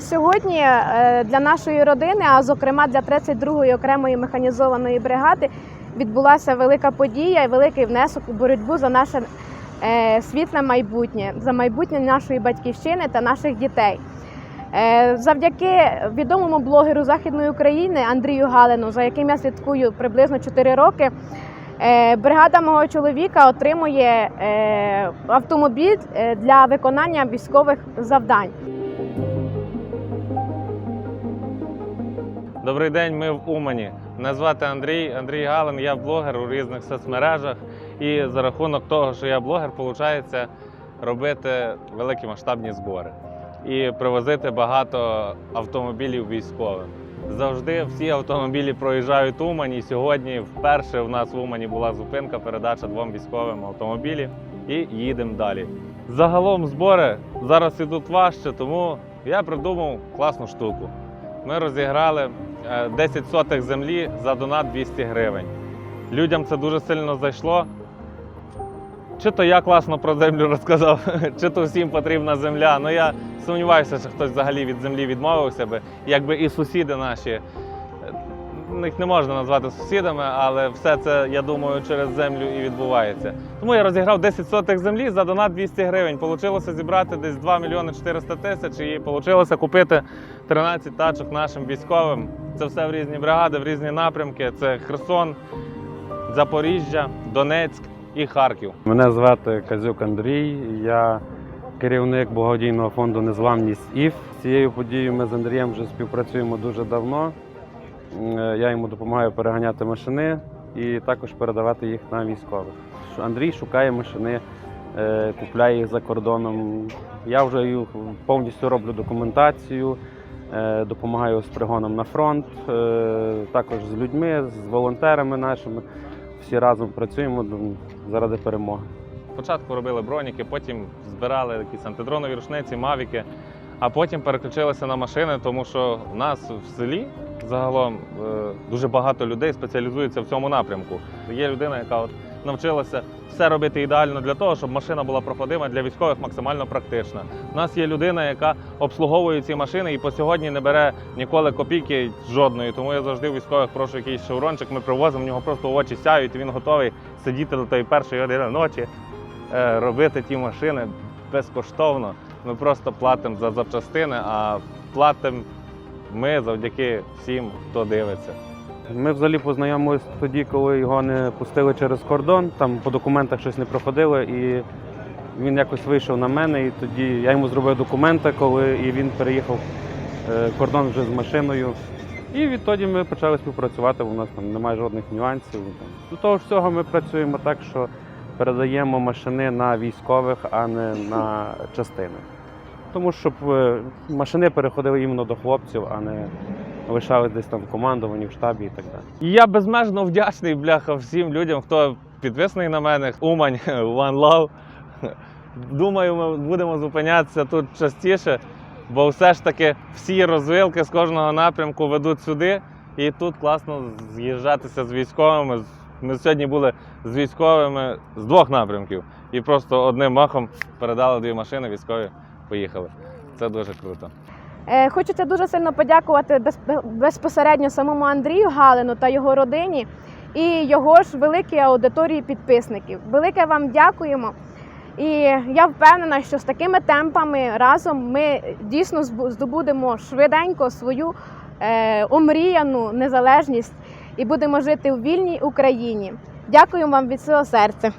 Сьогодні е, для нашої родини, а зокрема для 32-ї окремої механізованої бригади, відбулася велика подія і великий внесок у боротьбу за наше е, світле майбутнє, за майбутнє нашої батьківщини та наших дітей. Е, Завдяки відомому блогеру Західної України Андрію Галину, за яким я слідкую приблизно 4 роки, бригада мого чоловіка отримує автомобіль для виконання військових завдань. Добрий день, ми в Умані. Мене звати Андрій, Андрій Галин, я блогер у різних соцмережах. І за рахунок того, що я блогер, виходить робити великі масштабні збори і привозити багато автомобілів військовим. Завжди всі автомобілі проїжджають Умань. І сьогодні вперше в нас в Умані була зупинка, передача двом військовим автомобілів і їдемо далі. Загалом збори зараз ідуть важче, тому я придумав класну штуку. Ми розіграли е, 10 сотих землі за донат 200 гривень. Людям це дуже сильно зайшло. Чи то я класно про землю розказав, чи то всім потрібна земля. Ну я сумніваюся, що хтось взагалі від землі відмовився би. Якби і сусіди наші, е, їх не можна назвати сусідами, але все це, я думаю, через землю і відбувається. Тому я розіграв 10 сотих землі за донат 200 гривень. Получилося зібрати десь 2 мільйони 400 тисяч і вийшло купити 13 тачок нашим військовим. Це все в різні бригади, в різні напрямки. Це Херсон, Запоріжжя, Донецьк і Харків. Мене звати Казюк Андрій. Я керівник благодійного фонду Незламність ІФ. З цією подією ми з Андрієм вже співпрацюємо дуже давно. Е, Я йому допомагаю переганяти машини і також передавати їх на військових. Андрій шукає машини, е, купляє їх за кордоном. Я вже повністю роблю документацію, допомагаю з пригоном на фронт, е, також з людьми, з волонтерами нашими. Всі разом працюємо заради перемоги. Спочатку робили броніки, потім збирали якісь антидронові рушниці, мавіки, а потім переключилися на машини, тому що в нас в селі загалом е, дуже багато людей спеціалізується в цьому напрямку. Є людина, яка от навчилася все робити ідеально для того, щоб машина була проходима для військових максимально практична. У нас є людина, яка обслуговує ці машини і по сьогодні не бере ніколи копійки жодної. Тому я завжди у військових прошу якийсь шеврончик. Ми привозимо в нього просто очі сяють. Він готовий сидіти до тої першої години ночі, е, робити ті машини безкоштовно. Ми просто платимо за запчастини, а платимо ми завдяки всім, хто дивиться. Ми взагалі познайомилися тоді, коли його не пустили через кордон, там по документах щось не проходило, і він якось вийшов на мене, і тоді я йому зробив документи, коли і він переїхав е, кордон вже з машиною. І відтоді ми почали співпрацювати, у нас там немає жодних нюансів. До того всього ми працюємо так, що передаємо машини на військових, а не на частини. Тому щоб е, машини переходили іменно до хлопців, а не лишались десь там в командуванні, в штабі і так далі. Я безмежно вдячний бляха всім людям, хто підписаний на мене. Умань, One Love. Думаю, ми будемо зупинятися тут частіше, бо все ж таки всі розвилки з кожного напрямку ведуть сюди. І тут класно з'їжджатися з військовими. Ми сьогодні були з військовими з двох напрямків. І просто одним махом передали дві машини, військові поїхали. Це дуже круто. Е, Хочеться дуже сильно подякувати без- безпосередньо самому Андрію Галину та його родині і його ж великій аудиторії підписників. Велике вам дякуємо. І я впевнена, що з такими темпами разом ми дійсно здобудемо швиденько свою е, омріяну незалежність і будемо жити у вільній Україні. Дякую вам від всього серця.